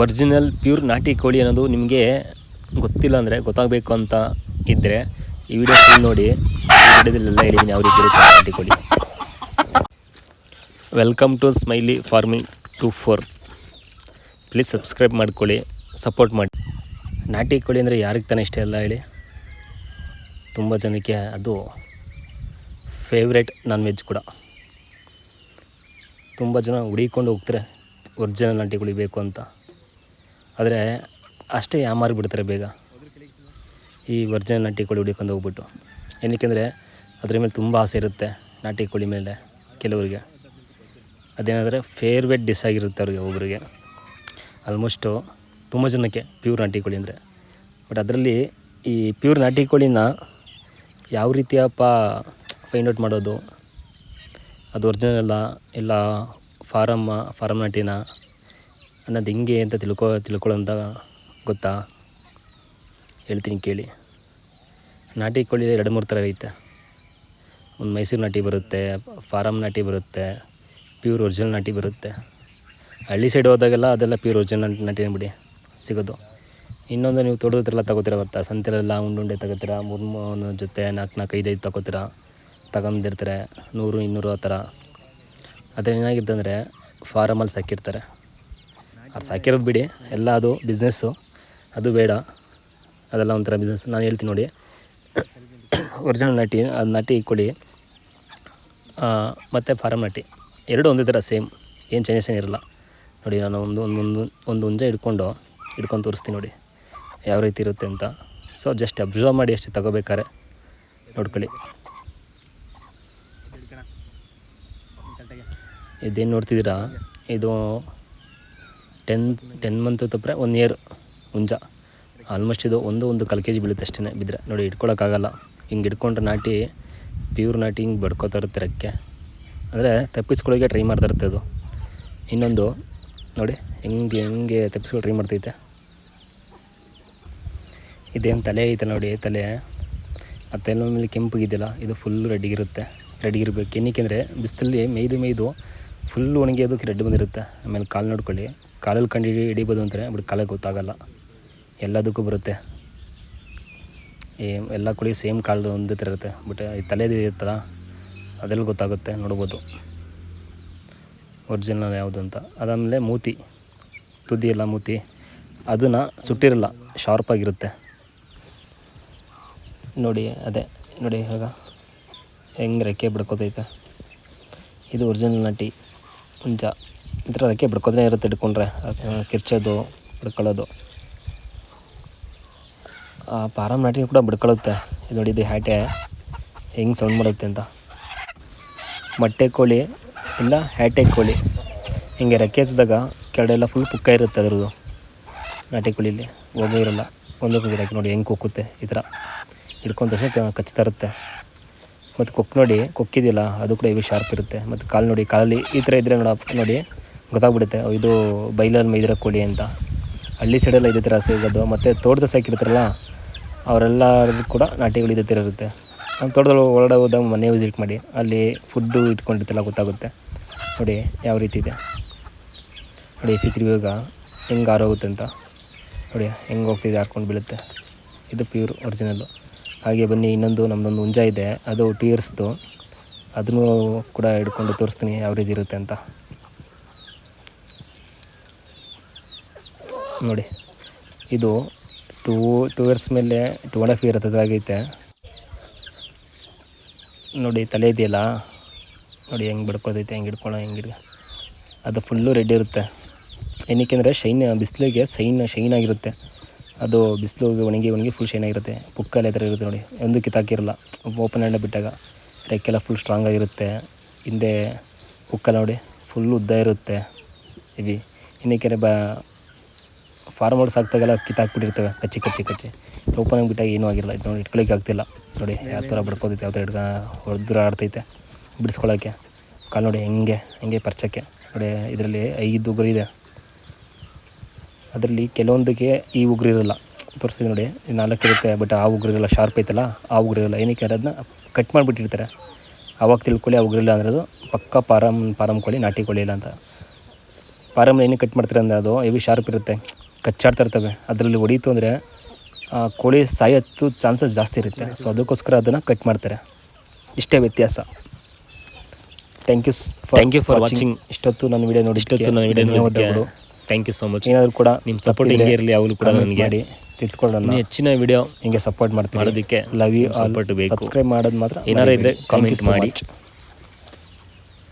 Original pure ನಾಟಿ ಕೋಳಿ ಅನ್ನೋದು ನಿಮಗೆ ಗೊತ್ತಿಲ್ಲ ಅಂದರೆ ಗೊತ್ತಾಗಬೇಕು ಅಂತ ಇದ್ದರೆ ಈ ವಿಡಿಯೋ ಫುಲ್ ನೋಡಿ. ಈ ವಿಡಿಯೋದಲ್ಲೆಲ್ಲ ಹೇಳಿದ್ದೀನಿ ಯಾವ ರೀತಿ ಇರುತ್ತೆ ನಾಟಿ ಕೋಳಿ. Welcome to Smiley farming two four please subscribe ಮಾಡ್ಕೊಳ್ಳಿ ಸಪೋರ್ಟ್ ಮಾಡಿ. ನಾಟಿ ಕೋಳಿ ಅಂದರೆ ಯಾರಿಗೆ ತಾನೇ ಇಷ್ಟ ಇಲ್ಲ ಹೇಳಿ. ತುಂಬ ಜನಕ್ಕೆ ಅದು ಫೇವ್ರೇಟ್ ನಾನ್ ವೆಜ್ ಕೂಡ. ತುಂಬ ಜನ ಹುಡಿಕೊಂಡು ಹೋಗ್ತಾರೆ, ಒರಿಜಿನಲ್ ನಾಟಿ ಕೋಳಿ ಬೇಕು ಅಂತ. ಆದರೆ ಅಷ್ಟೇ ಯಾಮಾರಿ ಬಿಡ್ತಾರೆ ಬೇಗ. ಈ ಒರಿಜಿನಲ್ ನಾಟಿ ಕೋಳಿ ಹುಡುಕೊಂಡು ಹೋಗ್ಬಿಟ್ಟು. ಏನಕ್ಕೆಂದರೆ ಅದ್ರ ಮೇಲೆ ತುಂಬ ಆಸೆ ಇರುತ್ತೆ ನಾಟಿ ಕೋಳಿ ಮೇಲೆ ಕೆಲವರಿಗೆ. ಅದೇನಾದರೆ ಫೇವ್ರೆಟ್ ಡಿಸ್ ಆಗಿರುತ್ತೆ ಅವ್ರಿಗೆ ಒಬ್ಬರಿಗೆ ಆಲ್ಮೋಸ್ಟು ತುಂಬ ಜನಕ್ಕೆ ಪ್ಯೂರ್ ನಾಟಿ ಕೋಳಿ ಅಂದರೆ. ಬಟ್ ಅದರಲ್ಲಿ ಈ ಪ್ಯೂರ್ ನಾಟಿ ಕೋಳಿನ ಯಾವ ರೀತಿಯಪ್ಪ ಫೈಂಡ್ ಔಟ್ ಮಾಡೋದು? ಅದು ಒರಿಜಿನಲ್ಲ ಇಲ್ಲ ಫಾರಮ್ಮ ಫಾರಮ್ ನಾಟಿನ ಅನ್ನೋದು ಹೆಂಗೆ ಅಂತ ತಿಳ್ಕೊ ತಿಳ್ಕೊಳ್ಳೋಂಥ ಗೊತ್ತಾ? ಹೇಳ್ತೀನಿ ಕೇಳಿ. ನಾಟಿ ಕೋಳಿ ಎರಡು ಮೂರು ಥರ ಐತೆ. ಒಂದು ಮೈಸೂರು ನಾಟಿ ಬರುತ್ತೆ ಫಾರಮ್ ನಾಟಿ ಬರುತ್ತೆ, ಪ್ಯೂರ್ ಒರಿಜಿನಲ್ ನಾಟಿ ಬರುತ್ತೆ. ಹಳ್ಳಿ ಸೈಡ್ ಹೋದಾಗೆಲ್ಲ ಅದೆಲ್ಲ ಪ್ಯೂರ್ ಒರಿಜಿನಲ್ ನಾಟಿ ಬಿಡಿ, ಸಿಗೋದು. ಇನ್ನೊಂದು ನೀವು ತೋಟದ ಹತ್ರ ಎಲ್ಲ ತಗೋತೀರ ಗೊತ್ತಾ? ಸಂತೆಲೆಲ್ಲ ಉಂಡುಂಡೆ ತಗೋತೀರ? ಮೂರು ಮೂರು ಜೊತೆ ನಾಲ್ಕು ನಾಲ್ಕು ಐದೈದು ಐದು ತಗೋತೀರ? ತಗೊಂಡಿರ್ತಾರೆ ನೂರು, ಇನ್ನೂರು ಆ ಥರ. ಅದ್ರ ಏನಾಗಿತ್ತಂದರೆ, ಫಾರಮಲ್ಲಿ ಸಾಕಿರ್ತಾರೆ. ಅದು ಸಾಕಿರೋದು ಬಿಡಿ. ಎಲ್ಲ ಅದು ಬಿಸ್ನೆಸ್ಸು ಅದು ಬೇಡ. ಅದೆಲ್ಲ ಒಂಥರ ಬಿಸ್ನೆಸ್ ನಾನು ಹೇಳ್ತೀನಿ ನೋಡಿ. ಒರಿಜಿನಲ್ ನಾಟಿ, ಅದು ನಾಟಿ ಕೊಡಿ. ಮತ್ತು ಫಾರಮ್ ನಾಟಿ. ಎರಡು ಒಂದೇ ಥರ ಸೇಮ್ ಏನು ಚೇಂಜಸ್ ಏನಿರಲ್ಲ ನೋಡಿ, ನಾನು ಒಂದು ಒಂದೊಂದು ಒಂದು ಹುಂಜ ಹಿಡ್ಕೊಂಡು ಹಿಡ್ಕೊಂಡು ತೋರಿಸ್ತೀನಿ ನೋಡಿ. ಯಾವ ರೀತಿ ಇರುತ್ತೆ ಅಂತ. ಸೊ ಜಸ್ಟ್ ಅಬ್ಸರ್ವ್ ಮಾಡಿ ಅಷ್ಟೇ ತಗೋಬೇಕಾರೆ ನೋಡ್ಕೊಳ್ಳಿ. ಇದೇನು ನೋಡ್ತಿದ್ದೀರಾ? ಇದು ಟೆನ್ ಟೆನ್ ಮಂತ್ ತಪ್ಪರೆ ಒನ್ ಇಯರ್ ಹುಂಜ ಆಲ್ಮೋಸ್ಟ್ ಇದು ಒಂದು ಒಂದು ಕಲ್ ಕೆ ಜಿ ಬೀಳುತ್ತೆ ಅಷ್ಟೇ ಬಿದ್ದರೆ ನೋಡಿ ಇಟ್ಕೊಳಕ್ಕಾಗಲ್ಲ ಹಿಂಗೆ ಹಿಡ್ಕೊಂಡ್ರೆ ನಾಟಿ ಪ್ಯೂರ್ ನಾಟಿ ಹಿಂಗೆ ಬಡ್ಕೋತಾ ಇರುತ್ತೆ ರೆಕ್ಕೆ. ಅಂದರೆ ತಪ್ಪಿಸ್ಕೊಳ್ಳೋಕೆ ಟ್ರೈ ಮಾಡ್ತಾ ಇರುತ್ತೆ ಅದು. ಇನ್ನೊಂದು, ನೋಡಿ, ಹೆಂಗೆ ಹೆಂಗೆ ತಪ್ಪಿಸ್ಕೊಂಡು ಟ್ರೈ ಮಾಡ್ತೈತೆ. ಇದೇನು ತಲೆ ಐತೆ ನೋಡಿ ತಲೆ. ಮತ್ತು ತಲೆ ಮೇಲೆ ಕೆಂಪಗಿದೆಯಲ್ಲ ಇದು ಫುಲ್ ರೆಡ್ಡಿಗಿರುತ್ತೆ ರೆಡ್ಡಿಗಿರ್ಬೇಕು ಏನಕ್ಕೆಂದರೆ ಬಿಸಿಲಲ್ಲಿ ಮೇಯ್ದು ಮೇಯ್ದು ಫುಲ್ ಒಣಗಿ ಅದಕ್ಕೆ ರೆಡ್ ಬಂದಿರುತ್ತೆ. ಆಮೇಲೆ ಕಾಲು ನೋಡ್ಕೊಳ್ಳಿ. ಕಾಲಲ್ಲಿ ಕಂಡು ಹಿಡಿ ಹಿಡಿಬೋದು ಅಂತಾರೆ, ಬಟ್ ಕಾಲಿಗೆ ಗೊತ್ತಾಗಲ್ಲ. ಎಲ್ಲದಕ್ಕೂ ಬರುತ್ತೆ. ಏ ಎಲ್ಲ ಕುಳಿ ಸೇಮ್ ಕಾಲು ಒಂದೇ ಥರ ಇರುತ್ತೆ, ಬಟ್ ಈ ತಲೆದು ಇರುತ್ತಲ್ಲ, ಅದೆಲ್ಲ ಗೊತ್ತಾಗುತ್ತೆ, ನೋಡ್ಬೋದು. ಒರಿಜಿನಲ್ ಯಾವುದು ಅಂತ. ಅದಾದಮೇಲೆ ಮೂತಿ, ತುದಿ ಎಲ್ಲ ಮೂತಿ, ಅದನ್ನು ಸುಟ್ಟಿರಲ್ಲ ಶಾರ್ಪಾಗಿರುತ್ತೆ ನೋಡಿ, ಅದೇ, ನೋಡಿ ಇವಾಗ, ಹೆಂಗೆ ರೆಕ್ಕೆ ಬಿಡ್ಕೋತೈತೆ. ಇದು ಒರಿಜಿನಲ್ ನಟಿ ಹುಂಜ ಥರ ರೆಕ್ಕೆ ಬಿಡ್ಕೋದೇ ಇರುತ್ತೆ ಹಿಡ್ಕೊಂಡ್ರೆ. ಕಿರ್ಚೋದು, ಬಿಡ್ಕೊಳ್ಳೋದು. ಆ ಪಾರಮ್ ನಾಟಿ ಕೂಡ ಬಿಡ್ಕೊಳ್ಳುತ್ತೆ. ಇದು ನೋಡಿ, ಇದು ಹ್ಯಾಟೆ. ಹೆಂಗೆ ಸೌಂಡ್ ಮಾಡುತ್ತೆ ಅಂತ. ಮೊಟ್ಟೆ ಕೋಳಿ ಇಲ್ಲ ಹ್ಯಾಟೆ ಕೋಳಿ. ಹಿಂಗೆ ರೆಕ್ಕೆ ಎತ್ತಿದಾಗ ಕೆಳಡೆಲ್ಲ ಫುಲ್ ಪುಕ್ಕ ಇರುತ್ತೆ ಅದರದು ನಾಟಿ ಕೋಳಿಲಿ. ಹೋಗೇ ಇರಲ್ಲ. ಒಂದು ರೆಕ್ಕೆ ನೋಡಿ, ಹೆಂಗೆ ಕೊಕ್ಕುತ್ತೆ ಈ ಥರ. ಹಿಡ್ಕೊಂಡ ತಕ್ಷಣ ಕಚ್ತಾ ಇರುತ್ತೆ ಮತ್ತು ಕೊಕ್ಕು ನೋಡಿ, ಕೊಕ್ಕಿದೆಯಲ್ಲ, ಅದು ಕೂಡ ಇವು ಶಾರ್ಪ್ ಇರುತ್ತೆ. ಮತ್ತು ಕಾಲು ನೋಡಿ, ಕಾಲಲ್ಲಿ ಈ ಥರ ಇದ್ದರೆ ನೋಡಿ. ಗೊತ್ತಾಗ್ಬಿಡುತ್ತೆ ಇದು ಬೈಲಲ್ಲಿ ಮೈದಿರೋ ಕೋಳಿ ಅಂತ. ಹಳ್ಳಿ ಸೈಡೆಲ್ಲ ಇದೇ ಥರ ಸಿಗೋದು, ಮತ್ತು ತೋಟದ ಸಾಕಿರ್ತಾರಲ್ಲ ಅವರೆಲ್ಲರೂ ಕೂಡ ನಾಟಿಗಳು ಇದೇ ಥರ ಇರುತ್ತೆ. ನಮ್ಮ ತೋಟದಲ್ಲಿ ಒಳಗಡೆ ಹೋದಾಗ ಮನೆ ವಿಸಿಟ್ ಮಾಡಿ, ಅಲ್ಲಿ ಫುಡ್ಡು ಇಟ್ಕೊಂಡಿರ್ತಲ್ಲ ಗೊತ್ತಾಗುತ್ತೆ. ನೋಡಿ ಯಾವ ರೀತಿ ಇದೆ. ನೋಡಿ ಸಿ ತಿರುವಾಗ ಹೆಂಗೆ ಆರೋಗುತ್ತೆ ಅಂತ. ನೋಡಿ, ಹೆಂಗೆ ಹೋಗ್ತಿದೆ ಹಾರ್ಕೊಂಡು ಬೀಳುತ್ತೆ. ಇದು ಪ್ಯೂರ್ ಒರಿಜಿನಲ್ಲು ಹಾಗೆ ಬನ್ನಿ, ಇನ್ನೊಂದು ನಮ್ಮದೊಂದು ಹುಂಜ ಇದೆ, ಅದು ಟೂ ಇಯರ್ಸ್ದು ಅದನ್ನು ಕೂಡ ಹಿಡ್ಕೊಂಡು ತೋರಿಸ್ತೀನಿ ಯಾವ ರೀತಿ ಇರುತ್ತೆ ಅಂತ. ನೋಡಿ. ಇದು ಟೂ ಟೂ ಇಯರ್ಸ್ ಮೇಲೆ ಟೂ ಆ್ಯಂಡ್ ಹಾಫ್ ಇಯರ್ ಹತ್ತದಾಗೈತೆ ನೋಡಿ, ತಲೆ ಇದೆಯಲ್ಲ? ನೋಡಿ, ಹೆಂಗೆ ಬಿಡ್ಕೊಳ್ತೈತೆ, ಹೆಂಗೆ ಹಿಡ್ಕೊಳ್ಳೋ ಹೆಂಗೆ ಹಿಡ್ಕ. ಅದು ಫುಲ್ಲು ರೆಡ್ ಇರುತ್ತೆ. ಏನಕ್ಕೆಂದರೆ ಶೈನ್ ಬಿಸಿಲಿಗೆ ಶೈನ್ ಶೈನ್ ಆಗಿರುತ್ತೆ. ಅದು ಬಿಸಿಲು ಒಣಗಿ ಒಣಗಿ ಫುಲ್ ಶೈನ್ ಆಗಿರುತ್ತೆ. ಪುಕ್ಕಲ್ಲಿ ಥರ ಇರುತ್ತೆ ನೋಡಿ. ಒಂದು ಕಿತ್ತಾಕಿರಲ್ಲ ಓಪನ್ ಹ್ಯಾಂಡ್ ಬಿಟ್ಟಾಗ ರೆಕ್ಕೆಲ್ಲ ಫುಲ್ ಸ್ಟ್ರಾಂಗ್ ಆಗಿರುತ್ತೆ. ಹಿಂದೆ ಪುಕ್ಕಲ್ಲ ನೋಡಿ ಫುಲ್ ಉದ್ದ ಇರುತ್ತೆ. ಇವಿ. ಏನಕ್ಕೆ ಬ ಫಾರ್ಮರ್ಸ್ ಆಗ್ತಾಗೆಲ್ಲ ಕಿತ್ತಾಕ್ಬಿಟ್ಟಿರ್ತವೆ. ಕಚ್ಚಿ ಕಚ್ಚಿ ಕಚ್ಚಿ. ಓಪನ್ ಆಗಿಬಿಟ್ಟಾಗ ಏನೂ ಆಗಿರಲ್ಲ ನೋಡಿ, ಇಟ್ಕೊಳಕ್ಕೆ ಆಗ್ತಿಲ್ಲ. ನೋಡಿ, ಯಾವ ಥರ ಬಡ್ಕೋತೈತೆ ಯಾವ ಥರ ಹಿಡ್ಕ, ಹೊಡೆದ್ರೆ ಆಡ್ತೈತೆ ಬಿಡಿಸ್ಕೊಳ್ಳೋಕ್ಕೆ ಕಾಲು ನೋಡಿ, ಹೆಂಗೆ ಹೆಂಗೆ ಪರ್ಚಕ್ಕೆ. ನೋಡಿ, ಇದರಲ್ಲಿ ಐದು ಉಗುರು ಇದೆ. ಅದರಲ್ಲಿ ಕೆಲವೊಂದಕ್ಕೆ ಈ ಉಗುರು ಇರಲ್ಲ. ತೋರಿಸ್ತೀವಿ ನೋಡಿ ನಾಲ್ಕು ಇರುತ್ತೆ, ಬಟ್ ಆ ಉಗುರು ಇರಲ್ಲ ಶಾರ್ಪ್ ಐತಲ್ಲ, ಆ ಉಗುರು ಇರಲ್ಲ. ಏನಕ್ಕೆ ಅದನ್ನ ಕಟ್ ಮಾಡಿಬಿಟ್ಟಿರ್ತಾರೆ. ಆವಾಗ ತಿಳ್ಕೊಳ್ಳಿ ಆ ಉಗುರಿಲ್ಲ ಅಂದರೆ ಅದು ಪಕ್ಕ ಪಾರಮ್ ಪಾರಮ್ ಕೋಳಿ, ನಾಟಿ ಕೋಳಿ ಇಲ್ಲ ಅಂತ. ಪಾರಮ್ ಏನಕ್ಕೆ ಕಟ್ ಮಾಡ್ತಾರೆ ಅಂದರೆ ಅದು ಹೆವಿ ಶಾರ್ಪ್ ಇರುತ್ತೆ. ಕಚ್ಚಾಡ್ತಾ ಇರ್ತವೆ ಅದರಲ್ಲಿ ಹೊಡೀತು ಅಂದರೆ ಕೋಳಿ ಸಾಯೋತ್ತು ಚಾನ್ಸಸ್ ಜಾಸ್ತಿ ಇರುತ್ತೆ. ಸೊ ಅದಕ್ಕೋಸ್ಕರ ಅದನ್ನು ಕಟ್ ಮಾಡ್ತಾರೆ. ಇಷ್ಟೇ ವ್ಯತ್ಯಾಸ. Thank you thank you for watching ಇಷ್ಟೊತ್ತು ನನ್ನ ವಿಡಿಯೋ ನೋಡಿ ಇಷ್ಟೊತ್ತು ನನ್ನ ವಿಡಿಯೋ ಧನ್ಯವಾದಗಳು. ಥ್ಯಾಂಕ್ ಯು ಸೊ ಮಚ್ ಏನಾದರೂ ಕೂಡ ನಿಮ್ಮ ಸಪೋರ್ಟ್ ಹಿಂಗೆ ಇರಲಿ ಅವಳು ಕೂಡ ನನಗೆ. ಮಾಡಿ ತಿಳ್ಕೊಳ್ಳೋಣ ಇನ್ನೂ ಹೆಚ್ಚಿನ ವಿಡಿಯೋ ಹಿಂಗೆ ಸಪೋರ್ಟ್ ಮಾಡ್ತೀನಿ ಮಾಡೋದಕ್ಕೆ ಲವ್ ಯು ಸಪೋರ್ಟ್ ಬೇಕು. ಸಬ್ಸ್ಕ್ರೈಬ್ ಮಾಡೋದು ಮಾತ್ರ ಏನಾರು comment so ಮಾಡಿ.